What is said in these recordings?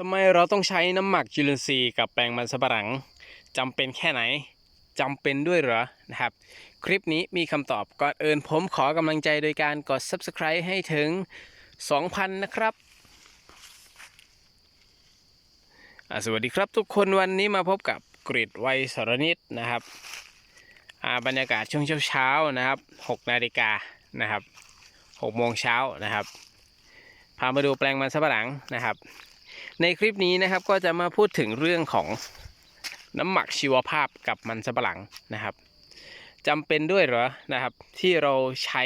ทำไมเราต้องใช้น้ำหมักจุลินทรีย์กับแปลงมันสำปะหลังจำเป็นแค่ไหนจำเป็นด้วยเหรอนะครับ คลิปนี้มีคำตอบก่อนอื่นผมขอกำลังใจโดยการกด subscribe ให้ถึง 2,000 นะครับ สวัสดีครับทุกคนวันนี้มาพบกับกริดไวสรนิตนะครับ บรรยากาศช่วงเช้าๆนะครับ 6 นาฬิกานะครับ6โมงเช้านะครับ พามาดูแปลงมันสำปะหลังนะครับ ในคลิปนี้นะครับก็จะมาพูดถึงเรื่องของน้ำหมักชีวภาพกับมันสำปะหลังนะครับจำเป็นด้วยเหรอนะครับ ที่เราใช้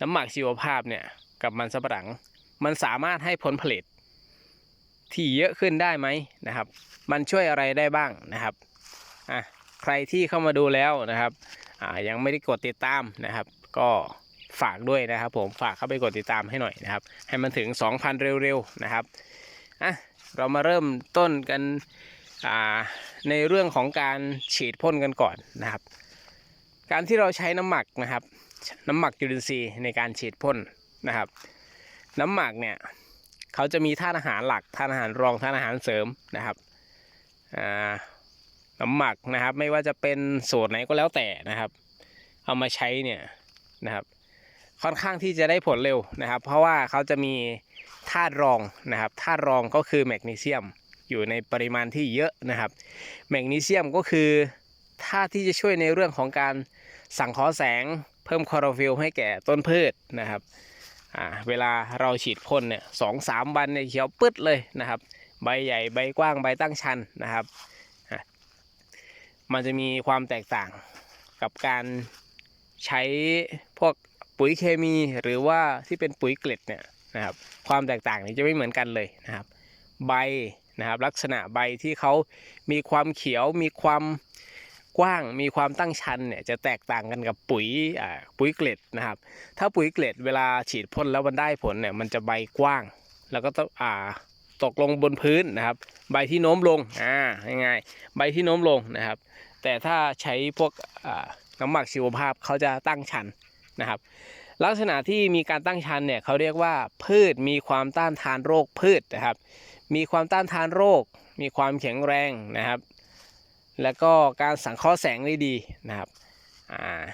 น้ำหมักชีวภาพเนี่ยกับมันสำปะหลัง มันสามารถให้ผลผลิต ที่เยอะขึ้นได้ไหมนะครับ มันช่วยอะไรได้บ้างนะครับอะใครที่เข้ามาดูแล้วนะครับอ่ายังไม่ได้กดติดตามนะครับ ก็ฝากด้วยนะครับผมฝากเข้าไปกดติดตามให้หน่อยนะครับ ให้มันถึง 2,000 เร็วๆนะครับ อะเรามาเริ่มต้นกันในเรื่องของการฉีดพ่นกันก่อนนะครับ การที่เราใช้น้ำหมักนะครับ น้ำหมักจุลินทรีย์ในการฉีดพ่นนะครับ น้ำหมักเนี่ยเขาจะมีธาตุอาหารหลักธาตุอาหารรองธาตุอาหารเสริมนะครับน้ำหมักนะครับ ไม่ว่าจะเป็นสูตรไหนก็แล้วแต่นะครับ เอามาใช้เนี่ยนะครับ ค่อนข้างที่จะได้ผลเร็วนะครับ เพราะว่าเขาจะมี ธาตุรองนะครับธาตุรองก็คือแมกนีเซียมอยู่ในปริมาณที่เยอะนะครับ แมกนีเซียมก็คือธาตุที่จะช่วยในเรื่องของการสังเคราะห์แสง เพิ่มคลอโรฟิลให้แก่ต้นพืชนะครับเวลาเราฉีดพ่นเนี่ยสองสามวันเนี่ยเขียวปึ๊ดเลยนะครับ ใบใหญ่ใบกว้างใบตั้งชันนะครับ มันจะมีความแตกต่างกับการใช้พวกปุ๋ยเคมีหรือว่าที่เป็นปุ๋ยเกล็ดเนี่ย นะครับความแตกต่างนี้จะไม่เหมือนกันเลยนะครับ ใบนะครับลักษณะใบที่เขามีความเขียวมีความกว้างมีความตั้งชันเนี่ยจะแตกต่างกันกับปุ๋ยอ่าปุ๋ยเกล็ดนะครับ ถ้าปุ๋ยเกล็ดเวลาฉีดพ่นแล้วมันได้ผลเนี่ยมันจะใบกว้าง แล้วก็ต้องอ่าตกลงบนพื้นนะครับ ใบที่โน้มลงอ่าง่ายๆใบที่โน้มลงนะครับ แต่ถ้าใช้พวกอ่าน้ำหมักชีวภาพเขาจะตั้งชันนะครับ ลักษณะที่มีการตั้งชันเนี่ยเขาเรียกว่าพืชมีความต้านทานโรคพืชนะครับ มีความต้านทานโรค มีความแข็งแรงนะครับ แล้วก็การสังเคราะห์แสงได้ดีนะครับอ่า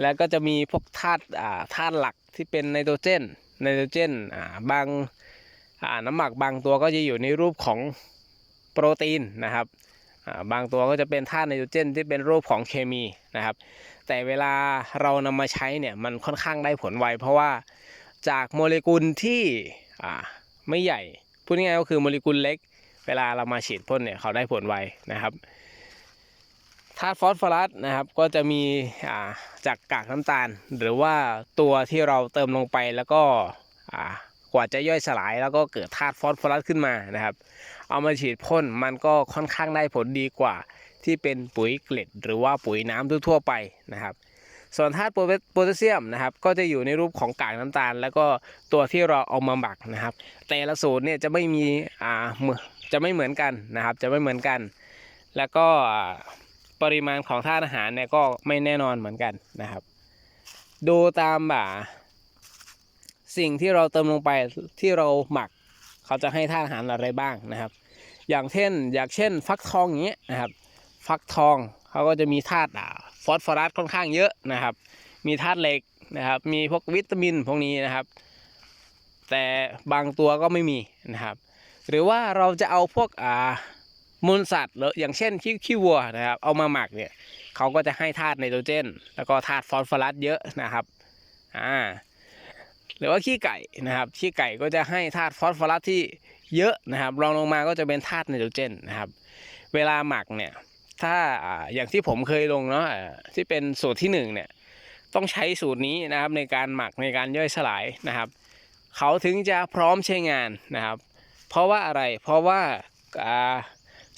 แล้วก็จะมีพวกธาตุอ่าธาตุหลักที่เป็นไนโตรเจนไนโตรเจนอ่าบางอ่าน้ำหมักบางตัวก็จะอยู่ในรูปของโปรตีนนะครับ บางตัวก็จะเป็นธาตุไนโตรเจนที่เป็นรูปของเคมีนะครับ แต่เวลาเรานำมาใช้เนี่ยมันค่อนข้างได้ผลไว เพราะว่าจากโมเลกุลที่ไม่ใหญ่พูดง่ายก็คือโมเลกุลเล็ก เวลาเรามาฉีดพ่นเนี่ยเขาได้ผลไวนะครับธาตุฟอสฟอรัสนะครับก็จะมีจากกากน้ำตาล หรือว่าตัวที่เราเติมลงไปแล้วก็ กว่าจะย่อยสลายแล้วก็เกิดธาตุฟอสฟอรัสขึ้นมานะครับ เอามาฉีดพ่นมันก็ค่อนข้างได้ผลดีกว่า ที่เป็นปุ๋ยเกล็ด หรือว่าปุ๋ยน้ำทั่วไปนะครับ ส่วนธาตุโพแทสเซียมนะครับ ก็จะอยู่ในรูปของกากน้ำตาล แล้วก็ตัวที่เราเอามาหมักนะครับ แต่ละสูตรเนี่ยจะไม่มีอ่าเหมือนจะไม่เหมือนกันนะครับ จะไม่เหมือนกัน แล้วก็ปริมาณของธาตุอาหารเนี่ยก็ไม่แน่นอนเหมือนกันนะครับ ดูตามบ่า สิ่งที่เราเติมลงไปที่เราหมัก เขาจะให้ธาตุอาหารอะไรบ้างนะครับ อย่างเช่น อย่างเช่น ฟักทองอย่างเงี้ยนะครับ ฟักทองเขาก็จะมีธาตุฟอสฟอรัสค่อนข้างเยอะนะครับ มีธาตุเหล็กนะครับ มีพวกวิตามินพวกนี้นะครับ แต่บางตัวก็ไม่มีนะครับ หรือว่าเราจะเอาพวกอ่ามูลสัตว์หรืออย่างเช่นขี้ขี้วัวนะครับ เอามาหมักเนี่ยเขาก็จะให้ธาตุไนโตรเจน แล้วก็ธาตุฟอสฟอรัสเยอะนะครับอ่า หรือว่าขี้ไก่นะครับ ขี้ไก่ก็จะให้ธาตุฟอสฟอรัสที่เยอะนะครับ รองลงมาก็จะเป็นธาตุไนโตรเจนนะครับ เวลาหมักเนี่ย ถ้าอย่างที่ผมเคยลงเนาะที่เป็นสูตรที่หนึ่งเนี่ย ต้องใช้สูตรนี้นะครับในการหมักในการย่อยสลายนะครับ เขาถึงจะพร้อมใช้งานนะครับ เพราะว่าอะไร เพราะว่า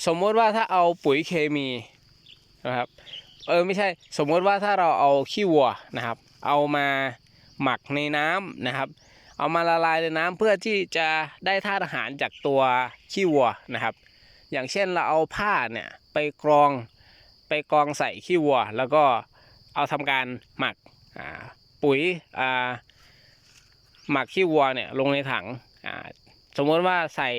สมมติว่าถ้าเอาปุ๋ยเคมีนะครับ เออไม่ใช่ สมมติว่าถ้าเราเอาขี้วัวนะครับ เอามา หมักในน้ำนะครับ เอามาละลายในน้ำเพื่อที่จะได้ธาตุอาหารจากตัวขี้วัวนะครับ อย่างเช่นเราเอาผ้าเนี่ยไปกรองไปกรองใส่ขี้วัว แล้วก็เอาทำการหมักปุ๋ยหมักขี้วัวเนี่ยลงในถังสมมติว่าใส่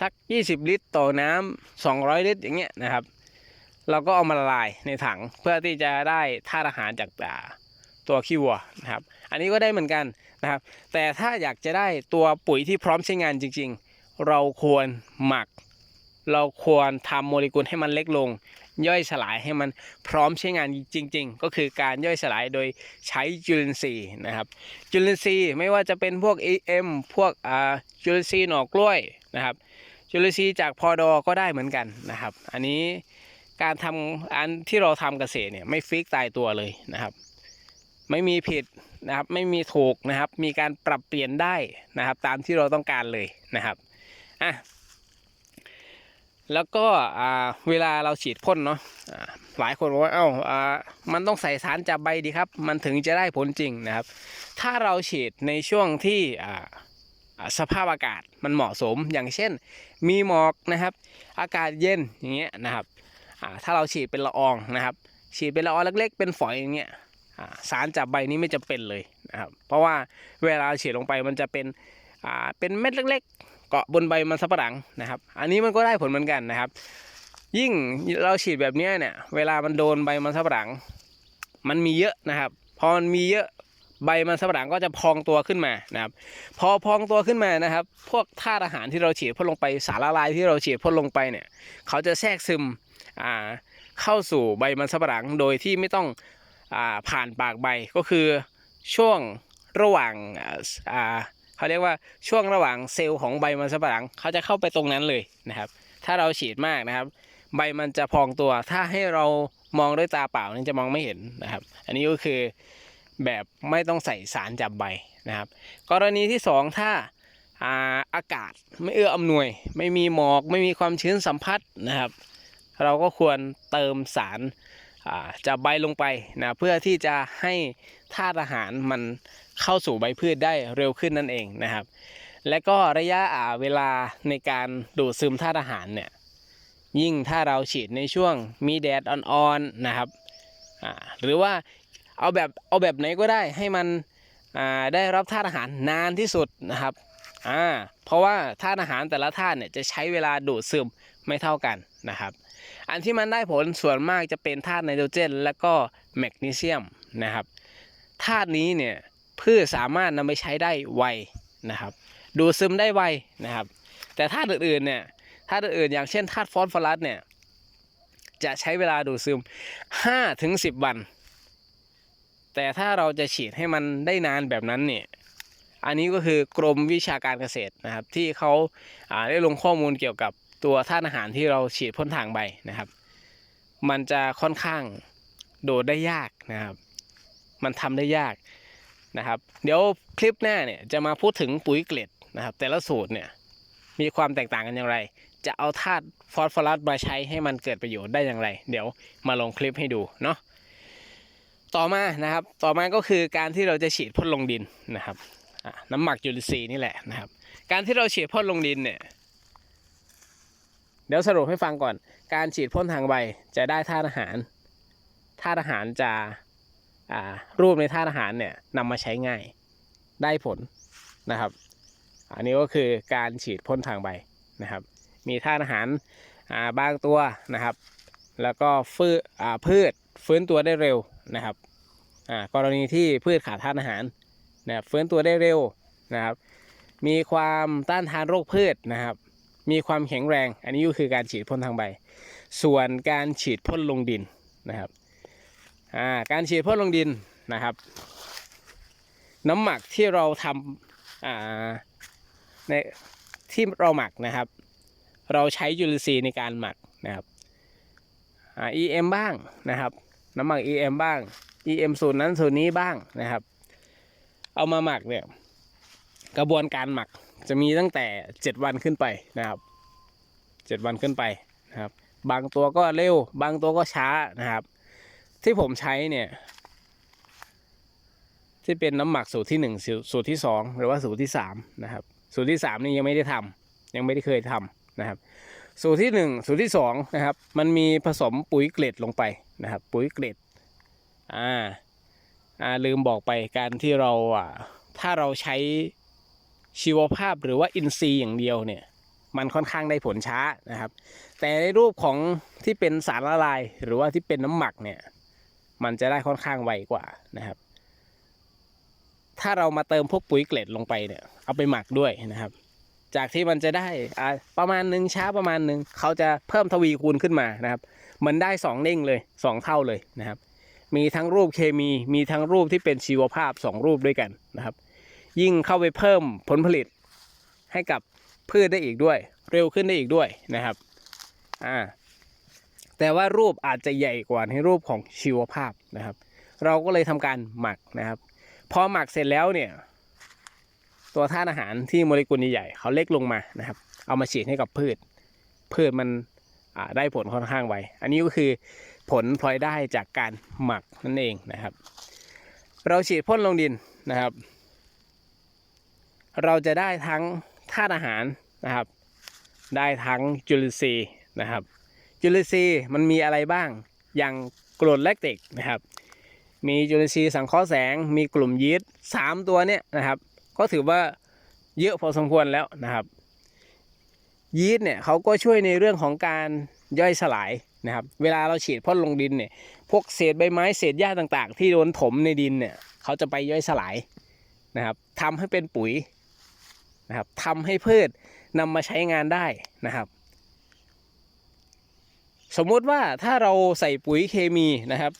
สัก 20 ลิตรต่อน้ำ200 ลิตรอย่างเงี้ยนะครับ เราก็เอามาละลายในถังเพื่อที่จะได้ธาตุอาหารจากอ่า ตัวขี้วัวนะครับ อันนี้ก็ได้เหมือนกันนะครับ แต่ถ้าอยากจะได้ตัวปุ๋ยที่พร้อมใช้งานจริง ๆ เราควรหมัก เราควรทำโมเลกุลให้มันเล็กลง ย่อยสลายให้มันพร้อมใช้งานจริง ๆ ก็คือการย่อยสลายโดยใช้จุลินทรีย์นะครับ จุลินทรีย์ไม่ว่าจะเป็นพวก EM พวกอ่าจุลินทรีย์หน่อกล้วยนะครับ จุลินทรีย์จากพอดอก็ได้เหมือนกันนะครับ อันนี้การทำอันที่เราทำเกษตรเนี่ยไม่ฟิกตายตัวเลยนะครับ ไม่มีผิดนะครับ ไม่มีถูกนะครับ มีการปรับเปลี่ยนได้นะครับ ตามที่เราต้องการเลยนะครับอะแล้วก็อ่าเวลาเราฉีดพ่นเนาะหลายคนบอกว่าเอ้าอ่ามันต้องใส่สารจับใบดีครับ มันถึงจะได้ผลจริงนะครับ ถ้าเราฉีดในช่วงที่อ่าอ่าสภาพอากาศมันเหมาะสมอย่างเช่น มีหมอกนะครับ อากาศเย็นอย่างเงี้ยนะครับอ่าถ้าเราฉีดเป็นละอองนะครับ ฉีดเป็นละอองเล็กๆ เป็นฝอยอย่างเงี้ย สารจับใบนี้ไม่จะเป็นเลยนะครับเพราะว่าเวลาฉีดลงไปมันจะเป็นอ่าเป็นเม็ดเล็ก ๆ เกาะบนใบมันสับปะหลังนะครับ อันนี้มันก็ได้ผลเหมือนกันนะครับ ยิ่งเราฉีดแบบนี้เนี่ยเวลามันโดนใบมันสับปะหลัง มันมีเยอะนะครับ พอมันมีเยอะใบมันสับปะหลังก็จะพองตัวขึ้นมานะครับ พอพองตัวขึ้นมานะครับ พวกธาตุอาหารที่เราฉีดพ่นลงไปสารละลายที่เราฉีดพ่นลงไปเนี่ย เขาจะแทรกซึมอ่าเข้าสู่ใบมันสับปะหลังโดยที่ไม่ต้อง ผ่านปากใบก็คือช่วงระหว่างเขาเรียกว่าช่วงระหว่างเซลล์ของใบมันสัปะหลังเขาจะเข้าไปตรงนั้นเลยนะครับ ถ้าเราฉีดมากนะครับ ใบมันจะพองตัว ถ้าให้เรามองด้วยตาเปล่านี่จะมองไม่เห็นนะครับ อันนี้ก็คือแบบไม่ต้องใส่สารจับใบนะครับ กรณีที่สองถ้าอาอากาศไม่เอื้ออำนวย ไม่มีหมอกไม่มีความชื้นสัมผัสนะครับ เราก็ควรเติมสาร จับใบลงไปนะเพื่อที่จะให้ธาตุอาหารมันเข้าสู่ใบพืชได้เร็วขึ้นนั่นเองนะครับ และก็ระยะเวลาในการดูดซึมธาตุอาหารเนี่ยยิ่งถ้าเราฉีดในช่วงมีแดดอ่อนๆนะครับหรือว่าเอาแบบเอาแบบไหนก็ได้ให้มันได้รับธาตุอาหารนานที่สุดนะครับเพราะว่าธาตุอาหารแต่ละธาตุเนี่ยจะใช้เวลาดูดซึมไม่เท่ากันนะครับ อันที่มันได้ผลส่วนมากจะเป็นธาตุไนโตรเจน และก็แมกนีเซียมนะครับธาตุนี้เนี่ยพืชสามารถนำไปใช้ได้ไวนะครับ ดูซึมได้ไวนะครับ แต่ธาตุอื่นๆเนี่ยธาตุอื่นๆอย่างเช่นธาตุฟอสฟอรัสเนี่ยจะใช้เวลาดูดซึม5ถึง10 วัน แต่ถ้าเราจะฉีดให้มันได้นานแบบนั้นเนี่ย อันนี้ก็คือกรมวิชาการเกษตรนะครับ ที่เขาได้ลงข้อมูลเกี่ยวกับ ตัวธาตุอาหารที่เราฉีดพ่นทางใบนะครับ มันจะค่อนข้างโดดได้ยากนะครับ มันทำได้ยากนะครับ เดี๋ยวคลิปหน้าเนี่ยจะมาพูดถึงปุ๋ยเกล็ดนะครับ แต่ละสูตรเนี่ยมีความแตกต่างกันอย่างไร จะเอาธาตุฟอสฟอรัสมาใช้ให้มันเกิดประโยชน์ได้อย่างไร เดี๋ยวมาลงคลิปให้ดูเนาะต่อมานะครับ ต่อมาก็คือการที่เราจะฉีดพ่นลงดินนะครับ น้ำหมักจุลินทรีย์นี่แหละนะครับ การที่เราฉีดพ่นลงดินเนี่ย เดี๋ยวสรุปให้ฟังก่อน การฉีดพ่นทางใบจะได้ธาตุอาหารธาตุอาหารจะรูปในธาตุอาหารเนี่ยนำมาใช้ง่ายได้ผลนะครับ อันนี้ก็คือการฉีดพ่นทางใบนะครับ มีธาตุอาหาราบางตัวนะครับ แล้วก็ฟืพืชฟื้นตัวได้เร็วนะครับอ่ากรณีที่พืชขาดธาตุอาหารนะครับฟื้นตัวได้เร็วนะครับ มีความต้านทานโรคพืชนะครับ มีความแข็งแรง อันนี้ก็คือการฉีดพ่นทางใบ ส่วนการฉีดพ่นลงดินนะครับาการฉีดพ่นลงดินนะครับ น้ำหมักที่เราทำอ่าในที่เราหมักนะครับ เราใช้จุลินทรีย์ในการหมักนะครับอ่า EM บ้างนะครับ น้ำหมัก EM บ้าง EM สูตรนั้นสูตรนี้บ้างนะครับ เอามาหมักเนี่ยกระบวนการหมัก จะมีตั้งแต่7วันขึ้นไปนะครับ7วันขึ้นไปนะครับ บางตัวก็เร็ว บางตัวก็ช้านะครับ ที่ผมใช้เนี่ยที่เป็นน้ำหมักสูตรที่หนึ่งสูสูตรที่สองหรือว่าสูตรที่สามนะครับ สูตรที่สามนี่ยังไม่ได้ทำยังไม่ได้เคยทำนะครับ สูตรที่หนึ่งสูตรที่สองนะครับ มันมีผสมปุ๋ยเกล็ดลงไปนะครับ ปุ๋ยเกล็ดอ่าอ่าลืมบอกไปการที่เราอ่าถ้าเราใช้ ชีวภาพหรือว่าอินทรีย์อย่างเดียวเนี่ยมันค่อนข้างได้ผลช้านะครับ แต่ในรูปของที่เป็นสารละลายหรือว่าที่เป็นน้ำหมักเนี่ยมันจะได้ค่อนข้างไวกว่านะครับ ถ้าเรามาเติมพวกปุ๋ยเกล็ดลงไปเนี่ยเอาไปหมักด้วยนะครับ จากที่มันจะได้ประมาณหนึ่งช้าประมาณหนึ่งเขาจะเพิ่มทวีคูณขึ้นมานะครับ มันได้สองเด้งเลยสองเท่าเลยนะครับ มีทั้งรูปเคมีมีทั้งรูปที่เป็นชีวภาพสองรูปด้วยกันนะครับ ยิ่งเข้าไปเพิ่มผลผลิตให้กับพืชได้อีกด้วย เร็วขึ้นได้อีกด้วยนะครับอ่าแต่ว่ารูปอาจจะใหญ่กว่าในรูปของชีวภาพนะครับ เราก็เลยทำการหมักนะครับ พอหมักเสร็จแล้วเนี่ย ตัวธาตุอาหารที่โมเลกุลใหญ่ๆเขาเล็กลงมานะครับ เอามาฉีดให้กับพืช พืชมันได้ผลค่อนข้างไวอันนี้ก็คือผลพลอยได้จากการหมักนั่นเองนะครับ เราฉีดพ่นลงดินนะครับ เราจะได้ทั้งธาตุอาหารนะครับ ได้ทั้งจุลินทรีย์นะครับ จุลินทรีย์มันมีอะไรบ้าง อย่างกรดแลคติกนะครับ มีจุลินทรีย์สังเคราะห์แสง มีกลุ่มยีสต์สามตัวเนี่ยนะครับ ก็ถือว่าเยอะพอสมควรแล้วนะครับ ยีสต์เนี่ยเขาก็ช่วยในเรื่องของการย่อยสลายนะครับ เวลาเราฉีดพ่นลงดินเนี่ย พวกเศษใบไม้เศษหญ้าต่าง ๆ ที่โดนถมในดินเนี่ย เขาจะไปย่อยสลายนะครับทำให้เป็นปุ๋ย นะครับทำให้พืชนำมาใช้งานได้นะครับ สมมติว่าถ้าเราใส่ปุ๋ยเคมีนะครับ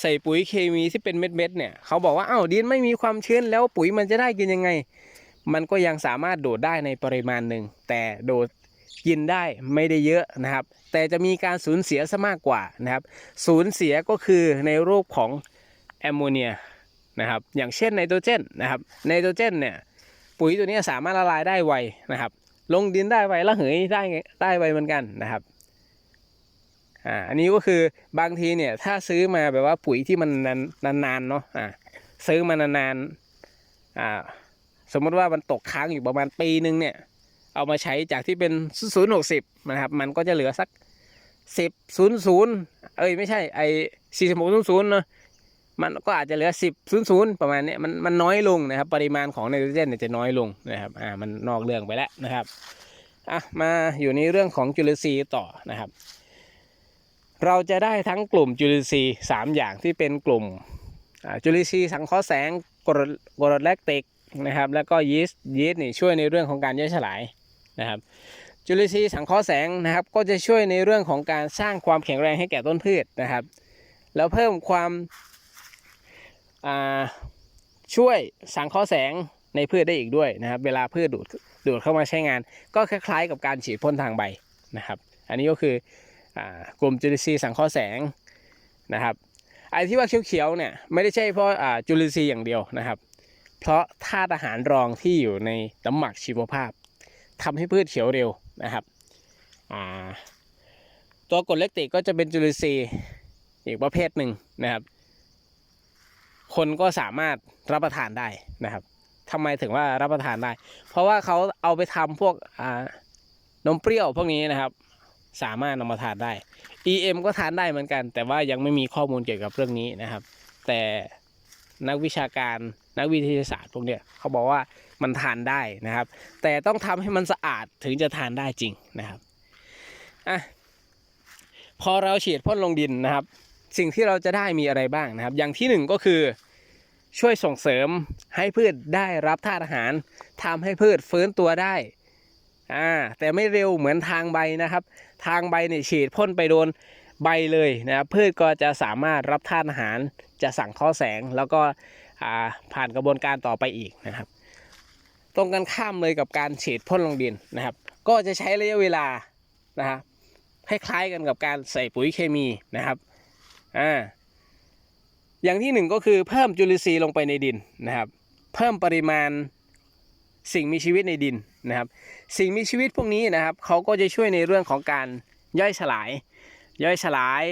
ใส่ปุ๋ยเคมีที่เป็นเม็ดๆเนี่ยเขาบอกว่าอ้าวดินไม่มีความชื้นแล้วปุ๋ยมันจะได้กินยังไง มันก็ยังสามารถโดดได้ในปริมาณหนึ่งแต่โดดกินได้ไม่ได้เยอะนะครับ แต่จะมีการสูญเสียซะมากกว่านะครับ สูญเสียก็คือในรูปของแอมโมเนียนะครับ อย่างเช่นไนโตรเจนนะครับไนโตรเจนเนี่ย ปุ๋ยตัวนี้สามารถละลายได้ไวนะครับ ลงดินได้ไวละเหยได้ได้ไวเหมือนกันนะครับอ่าอันนี้ก็คือบางทีเนี่ยถ้าซื้อมาแบบว่าปุ๋ยที่มันนานนานๆเนาะอ่าซื้อมานานๆอ่าสมมติว่ามันตกค้างอยู่ประมาณปีหนึ่งเนี่ยเอามาใช้จากที่เป็นศูนย์หกสิบนะครับ มันก็จะเหลือสักสิบศูนย์ศูนย์เอ้ยไม่ใช่ไอสี่สิบหกศูนย์ศูนย์เนาะ มันก็อาจจะเหลือสิบศูนย์ศูนย์ประมาณนี้มันมันน้อยลงนะครับ ปริมาณของไนโตรเจนเนี่ยจะน้อยลงนะครับอ่ามันนอกเรื่องไปแล้วนะครับอะมาอยู่ในเรื่องของจุลินทรีย์ต่อนะครับ เราจะได้ทั้งกลุ่มจุลินทรีย์สามอย่างที่เป็นกลุ่มจุลินทรีย์สังเคราะห์แสงกรดกรดแลคติกนะครับแล้วก็ยีสต์ยีสต์นี่ช่วยในเรื่องของการย่อยสลายนะครับจุลินทรีย์สังเคราะห์แสงนะครับ ก็จะช่วยในเรื่องของการสร้างความแข็งแรงให้แก่ต้นพืชนะครับ แล้วเพิ่มความ ช่วยสังเคราะห์แสงในพืชได้อีกด้วยนะครับ เวลาพืชดูดดูดเข้ามาใช้งาน ก็คล้ายๆ กับการฉีดพ่นทางใบนะครับ อันนี้ก็คืออกลุ่มจุลินทรีย์สังเคราะห์แสงนะครับไอ้ที่ว่าเขียวๆเนี่ยไม่ได้ใช่เพราะจุลินทรีย์อย่างเดียวนะครับ เพราะธาตุอาหารรองที่อยู่ในน้ำหมักชีวภาพทำให้พืชเขียวเร็วนะครับตัวกรดเลคติกก็จะเป็นจุลินทรีย์อีกประเภทหนึ่งนะครับ คนก็สามารถรับประทานได้นะครับทำไมถึงว่ารับประทานได้ เพราะว่าเขาเอาไปทำพวกอ่านมเปรี้ยวพวกนี้นะครับ สามารถนำมาทานได้ EM ก็ทานได้เหมือนกัน แต่ว่ายังไม่มีข้อมูลเกี่ยวกับเรื่องนี้นะครับ แต่นักวิชาการนักวิทยาศาสตร์พวกเนี้ยเขาบอกว่ามันทานได้นะครับ แต่ต้องทำให้มันสะอาดถึงจะทานได้จริงนะครับอะพอเราฉีดพ่นลงดินนะครับ สิ่งที่เราจะได้มีอะไรบ้างนะครับ อย่างที่หนึ่งก็คือช่วยส่งเสริมให้พืชได้รับธาตุอาหารทำให้พืชฟื้นตัวได้อ่าแต่ไม่เร็วเหมือนทางใบนะครับ ทางใบเนี่ยฉีดพ่นไปโดนใบเลยนะครับพืชก็จะสามารถรับธาตุอาหาร จะสั่งข้อแสงแล้วก็ผ่านกระบวนการต่อไปอีกนะครับ ตรงกันข้ามเลยกับการฉีดพ่นลงดินนะครับ ก็จะใช้ระยะเวลานะฮะให้คล้ายๆกันกับการใส่ปุ๋ยเคมีนะครับ อ่าอย่างที่หนึ่งก็คือเพิ่มจุลินทรีย์ลงไปในดินนะครับ เพิ่มปริมาณสิ่งมีชีวิตในดินนะครับ สิ่งมีชีวิตพวกนี้นะครับเขาก็จะช่วยในเรื่องของการย่อยสลาย ย่อยสลาย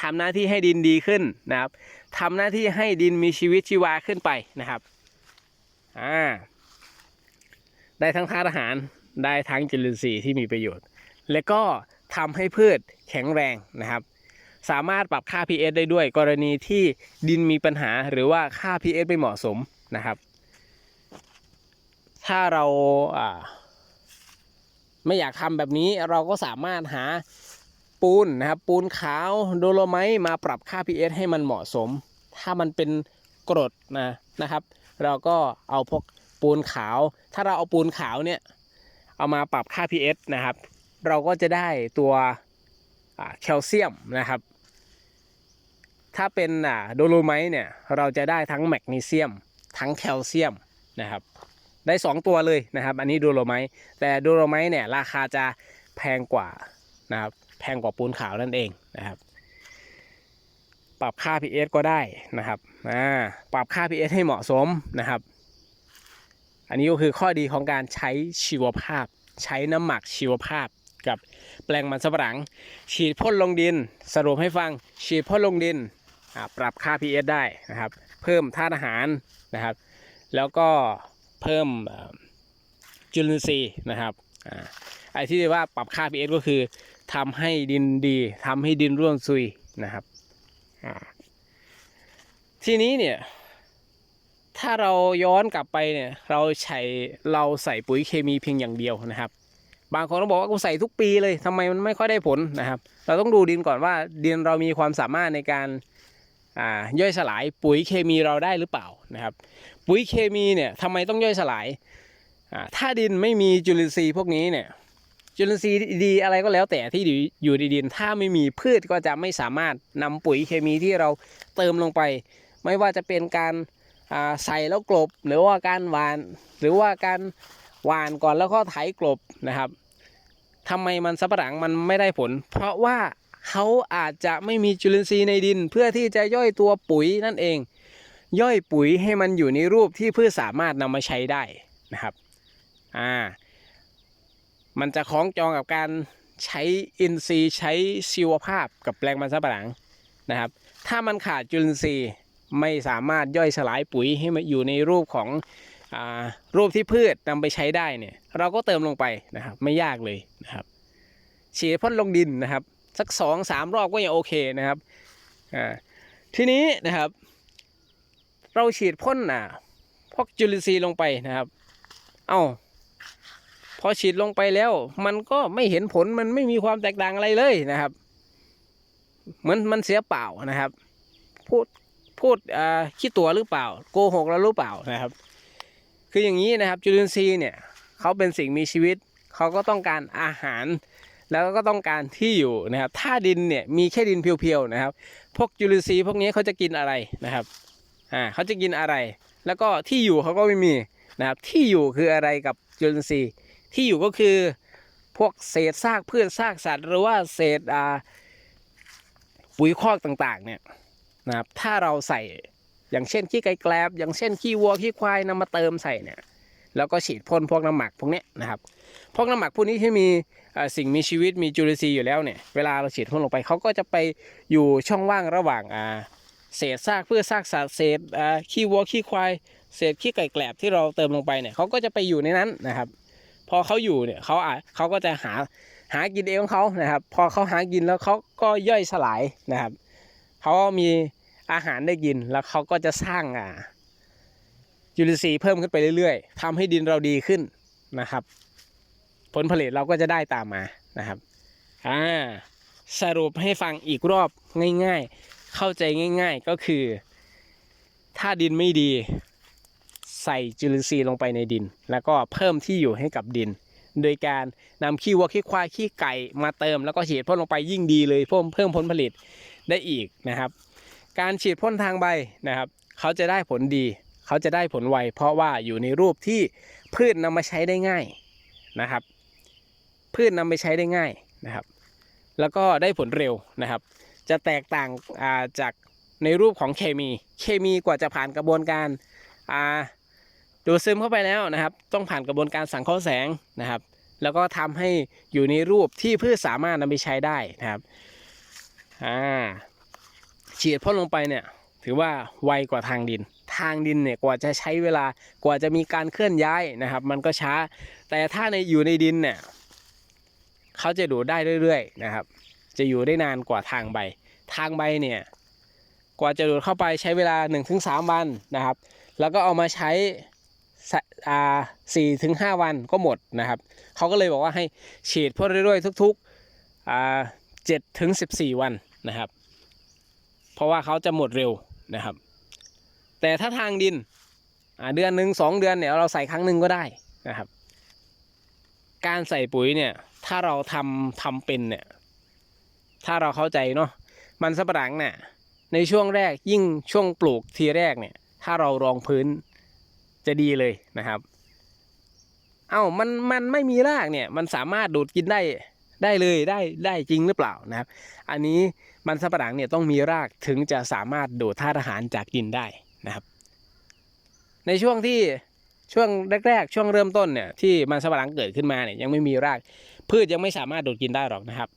ทำหน้าที่ให้ดินดีขึ้นนะครับทำหน้าที่ให้ดินมีชีวิตชีวาขึ้นไปนะครับอ่าได้ทั้งธาตุอาหารได้ทั้งจุลินทรีย์ที่มีประโยชน์ และก็ทำให้พืชแข็งแรงนะครับ สามารถปรับค่า pH ได้ด้วย กรณีที่ดินมีปัญหาหรือว่าค่า pH ไม่เหมาะสมนะครับ ถ้าเราไม่อยากทำแบบนี้เราก็สามารถหาปูนนะครับ ปูนขาวโดโลไมต์มาปรับค่า pH ให้มันเหมาะสม ถ้ามันเป็นกรดนะนะครับ เราก็เอาพวกปูนขาว ถ้าเราเอาปูนขาวเนี่ยเอามาปรับค่า pH นะครับ เราก็จะได้ตัวแคลเซียมนะครับ ถ้าเป็นอ่าโดโลไมต์เนี่ยเราจะได้ทั้งแมกนีเซียม ทั้งแคลเซียมนะครับได้ 2 ตัวเลยนะครับ อันนี้โดโลไมต์แต่โดโลไมต์เนี่ยราคาจะแพงกว่านะครับแพงกว่าปูนขาวนั่นเองนะครับ ปรับค่า pH ก็ได้นะครับอ่าปรับค่า pH ให้เหมาะสมนะครับ อันนี้ก็คือข้อดีของการใช้ชีวภาพ ใช้น้ำหมักชีวภาพกับแปลงมันสำปะหลัง ฉีดพ่นลงดิน สรุปให้ฟัง ฉีดพ่นลงดิน ปรับค่า pH ได้นะครับ เพิ่มธาตุอาหารนะครับ แล้วก็เพิ่มจุลินทรีย์นะครับอ่าไอ้ที่เรียกว่าปรับค่า pH ก็คือทำให้ดินดีทำให้ดินร่วนซุยนะครับอ่าทีนี้เนี่ยถ้าเราย้อนกลับไปเนี่ยเราใช้เราใส่ปุ๋ยเคมีเพียงอย่างเดียวนะครับ บางคนก็บอกว่ากูใส่ทุกปีเลยทำไมมันไม่ค่อยได้ผลนะครับ เราต้องดูดินก่อนว่าดินเรามีความสามารถในการ ย่อยสลายปุ๋ยเคมีเราได้หรือเปล่านะครับปุ๋ยเคมีเนี่ยทำไมต้องย่อยสลายอ่าถ้าดินไม่มีจุลินทรีย์พวกนี้เนี่ยจุลินทรีย์ดีอะไรก็แล้วแต่ที่อยู่ในดิน ถ้าไม่มีพืชก็จะไม่สามารถนำปุ๋ยเคมีที่เราเติมลงไป ไม่ว่าจะเป็นการอ่าใส่แล้วกลบ หรือว่าการหวาน หรือว่าการหวานก่อนแล้วก็ไถกลบนะครับทำไมมันสับปะหลังมันไม่ได้ผล เพราะว่า เขาอาจจะไม่มีจุลินทรีย์ในดิน เพื่อที่จะย่อยตัวปุ๋ยนั่นเอง ย่อยปุ๋ยให้มันอยู่ในรูปที่พืชสามารถนำมาใช้ได้นะครับอ่ามันจะคล้องจองกับการใช้อินทรีย์ใช้ชีวภาพกับแปลงมันสำปะหลังนะครับ ถ้ามันขาดจุลินทรีย์ไม่สามารถย่อยสลายปุ๋ยให้มันอยู่ในรูปของอารูปที่พืชนำไปใช้ได้เนี่ย เราก็เติมลงไปนะครับ ไม่ยากเลยนะครับฉีดพ่นลงดินนะครับ สักสองสามรอบก็ยังโอเคนะครับอ่าทีนี้นะครับ เราฉีดพ่นอะพวกจุลินทรีย์ลงไปนะครับ เอ้าพอฉีดลงไปแล้ว มันก็ไม่เห็นผลมันไม่มีความแตกต่างอะไรเลยนะครับ เหมือนมันเสียเปล่านะครับ พูดพูดอ่าขี้ตัวหรือเปล่า โกหกเราหรือเปล่านะครับ คืออย่างนี้นะครับ จุลินทรีย์เนี่ยเขาเป็นสิ่งมีชีวิต เขาก็ต้องการอาหาร แล้วก็ต้องการที่อยู่นะครับ ถ้าดินเนี่ยมีแค่ดินเพียวๆนะครับ พวกจุลินทรีย์พวกนี้เขาจะกินอะไรนะครับ อ่าเขาจะกินอะไร แล้วก็ที่อยู่เขาก็ไม่มีนะครับ ที่อยู่คืออะไรกับจุลินทรีย์ ที่อยู่ก็คือพวกเศษซากพืชซากสัตว์หรือว่าเศษอ่าปุ๋ยคอกต่างๆเนี่ยนะครับ ถ้าเราใส่อย่างเช่นขี้ไก่แกลบอย่างเช่นขี้วัวขี้ควายนำมาเติมใส่เนี่ย แล้วก็ฉีดพ่นพวกน้ำหมักพวกนี้นะครับพวกน้ำหมักพวกนี้ที่มีสิ่งมีชีวิตมีจุลินทรีย์อยู่แล้วเนี่ยเวลาเราฉีดพ่นลงไปเขาก็จะไปอยู่ช่องว่างระหว่างเศษซากเพืชซากสัตว์เศษขี้วัวขี้ควาย เศษขี้ไก่แกลบที่เราเติมลงไปเนี่ยเขาก็จะไปอยู่ในนั้นนะครับ พอเขาอยู่เนี่ยเขาอะเขาก็จะหาหากินเองของเขานะครับ พอเขาหากินแล้วเขาก็ย่อยสลายนะครับเขามีอาหารได้กินแล้วเขาก็จะสร้างอ่า จุลินทรีย์เพิ่มขึ้นไปเรื่อยๆทำให้ดินเราดีขึ้นนะครับ ผลผลิตเราก็จะได้ตามมานะครับอ่าสรุปให้ฟังอีกรอบง่ายๆ เข้าใจง่าย ๆก็คือ ถ้าดินไม่ดี ใส่จุลินทรีย์ลงไปในดิน แล้วก็เพิ่มที่อยู่ให้กับดิน โดยการนำขี้วัวขี้ควายขี้ไก่มาเติม แล้วก็ฉีดพ่นลงไปยิ่งดีเลยเพิ่มเพิ่มผลผลิตได้อีกนะครับ การฉีดพ่นทางใบนะครับ เขาจะได้ผลดี เขาจะได้ผลไวเพราะว่าอยู่ในรูปที่พืชนำมาใช้ได้ง่ายนะครับ พืชนำไปใช้ได้ง่ายนะครับ แล้วก็ได้ผลเร็วนะครับ จะแตกต่างาจากในรูปของเคมี เคมีกว่าจะผ่านกระบวนการาดูดซึมเข้าไปแล้วนะครับ ต้องผ่านกระบวนการสังเคราะห์แสงนะครับ แล้วก็ทำให้อยู่ในรูปที่พืชสามารถนำไปใช้ได้นะครับอ่าฉีดพ่นลงไปเนี่ยถือว่าไวกว่าทางดิน ทางดินเนี่ยกว่าจะใช้เวลากว่าจะมีการเคลื่อนย้ายนะครับ มันก็ช้า แต่ถ้าในอยู่ในดินเนี่ยเขาจะดูดได้เรื่อยๆนะครับ จะอยู่ได้นานกว่าทางใบ ทางใบเนี่ยกว่าจะดูดเข้าไปใช้เวลา 1-3 วันนะครับ แล้วก็เอามาใช้สี่ถึงห้าวันก็หมดนะครับ เขาก็เลยบอกว่าให้ฉีดพ่นเรื่อยๆทุกๆเจ็ดถึงสิบสี่วันนะครับ เพราะว่าเขาจะหมดเร็วนะครับ แต่ถ้าทางดินเดือนหนึ่งสองเดือนเนี่ยเราใส่ครั้งหนึ่งก็ได้นะครับ การใส่ปุ๋ยเนี่ยถ้าเราทำทำเป็นเนี่ยถ้าเราเข้าใจเนาะมันสำปะหลังเนี่ยในช่วงแรกยิ่งช่วงปลูกทีแรกเนี่ย ถ้าเรารองพื้นจะดีเลยนะครับ เอ้ามันมันไม่มีรากเนี่ยมันสามารถดูดกินได้ได้เลยได้ได้จริงหรือเปล่านะครับ อันนี้มันสำปะหลังเนี่ยต้องมีรากถึงจะสามารถดูดธาตุอาหารจากดินได้ นะครับ ในช่วงที่ช่วงแรกๆ ช่วงเริ่มต้นเนี่ยที่มันสำปะหลังเกิดขึ้นมาเนี่ยยังไม่มีราก พืชยังไม่สามารถดูดกินได้หรอกนะครับ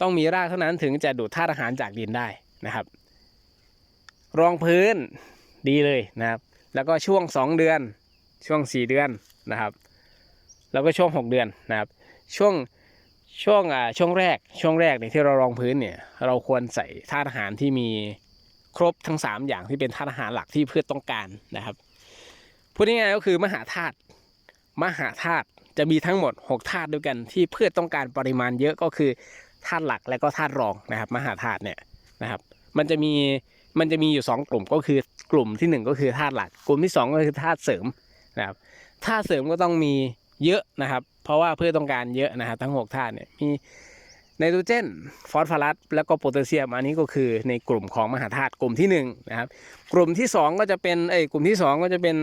ต้องมีรากเท่านั้นถึงจะดูดธาตุอาหารจากดินได้นะครับ รองพื้นดีเลยนะครับ แล้วก็ช่วง 2 เดือน ช่วง 4 เดือนนะครับ แล้วก็ช่วง 6 เดือนนะครับ ช่วงช่วงอ่าช่วงแรกช่วงแรกเนี่ยที่เรารองพื้นเนี่ยเราควรใส่ธาตุอาหารที่มี ครบทั้ง 3 อย่างที่เป็นธาตุอาหารหลักที่พืชต้องการนะครับพูดง่ายๆก็คือมหาธาตุมหาธาตุจะมีทั้งหมด 6ธาตุด้วยกันที่พืชต้องการปริมาณเยอะก็คือธาตุหลักและก็ธาตุรองนะครับ มหาธาตุเนี่ยนะครับ มันจะมีมันจะมีอยู่ 2 กลุ่มก็คือกลุ่มที่ 1 ก็คือธาตุหลัก กลุ่มที่ 2 ก็คือธาตุเสริมนะครับธาตุเสริมก็ต้องมีเยอะนะครับ เพราะว่าพืชต้องการเยอะนะครับทั้ง 6ธาตุเนี่ยมี ไนโตรเจน ฟอสฟอรัส แล้วก็โพแทสเซียม อันนี้ก็คือในกลุ่มของมหาธาตุกลุ่มที่1นะครับ กลุ่มที่ 2 ก็จะเป็นเอ้ยกลุ่มที่ 2 ก็จะเป็น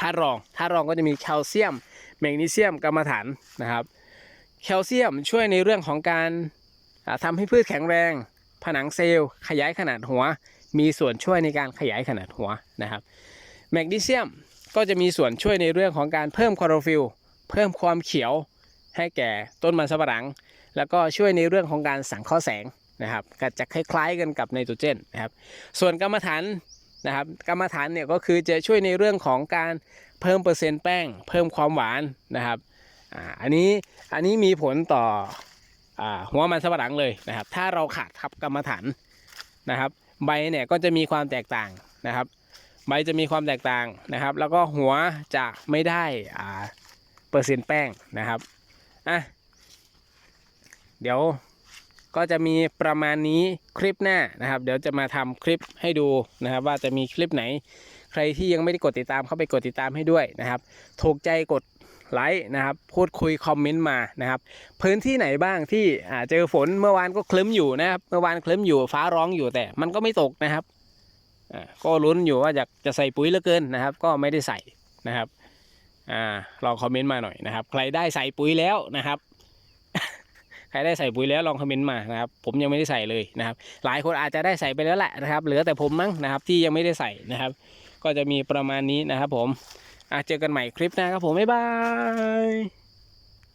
ธาตุรอง ธาตุรองก็จะมีแคลเซียม แมกนีเซียมกรรมฐานนะครับ แคลเซียมช่วยในเรื่องของการอ่าทำให้พืชแข็งแรง ผนังเซลล์ ขยายขนาดหัว มีส่วนช่วยในการขยายขนาดหัวนะครับ แมกนีเซียมก็จะมีส่วนช่วยในเรื่องของการเพิ่มคลอโรฟิลล์เพิ่มความเขียวให้แก่ต้นมันสำปะหลัง แล้วก็ช่วยในเรื่องของการสังเคราะห์แสงนะครับก็จะคล้ายๆกันกับไนโตรเจนนะครับ ส่วนกรรมฐานนะครับกรรมฐานเนี่ยก็คือจะช่วยในเรื่องของการเพิ่มเปอร์เซ็นต์แป้ง เพิ่มความหวานนะครับอันนี้อันนี้มีผลต่ออหัวมันสำปะหลังเลยนะครับ ถ้าเราขาดทับกรรมฐานนะครับ ใบเนี่ยก็จะมีความแตกต่างนะครับ ใบจะมีความแตกต่างนะครับ แล้วก็หัวจะไม่ได้เปอร์เซ็นต์แป้งนะครับอะ เดี๋ยวก็จะมีประมาณนี้คลิปหน้านะครับ เดี๋ยวจะมาทำคลิปให้ดูนะครับ ว่าจะมีคลิปไหน ใครที่ยังไม่ได้กดติดตามเข้าไปกดติดตามให้ด้วยนะครับ ถูกใจกดไลค์นะครับพูดคุยคอมเมนต์มานะครับ พื้นที่ไหนบ้างที่เจอฝนเมื่อวานก็คลึ้มอยู่นะครับ เมื่อวานคลึ้มอยู่ฟ้าร้องอยู่แต่มันก็ไม่ตกนะครับก็ลุ้นอยู่ว่าอยากจะใส่ปุ๋ยเหลือเกินนะครับ ก็ไม่ได้ใส่นะครับอลองคอมเมนต์มาหน่อยนะครับ ใครได้ใส่ปุ๋ยแล้วนะครับ ครได้ใส่ปุ๋ยแล้วลองคอมเมนต์มานะครับผมยังไม่ได้ใส่เลยนะครับ หลายคนอาจจะได้ใส่ไปแล้วแหละนะครับ เหลือแต่ผมมั้งนะครับที่ยังไม่ได้ใส่นะครับ ก็จะมีประมาณนี้นะครับ ผมอะเจอกันใหม่คลิปหน้าครับผมบ๊ายบาย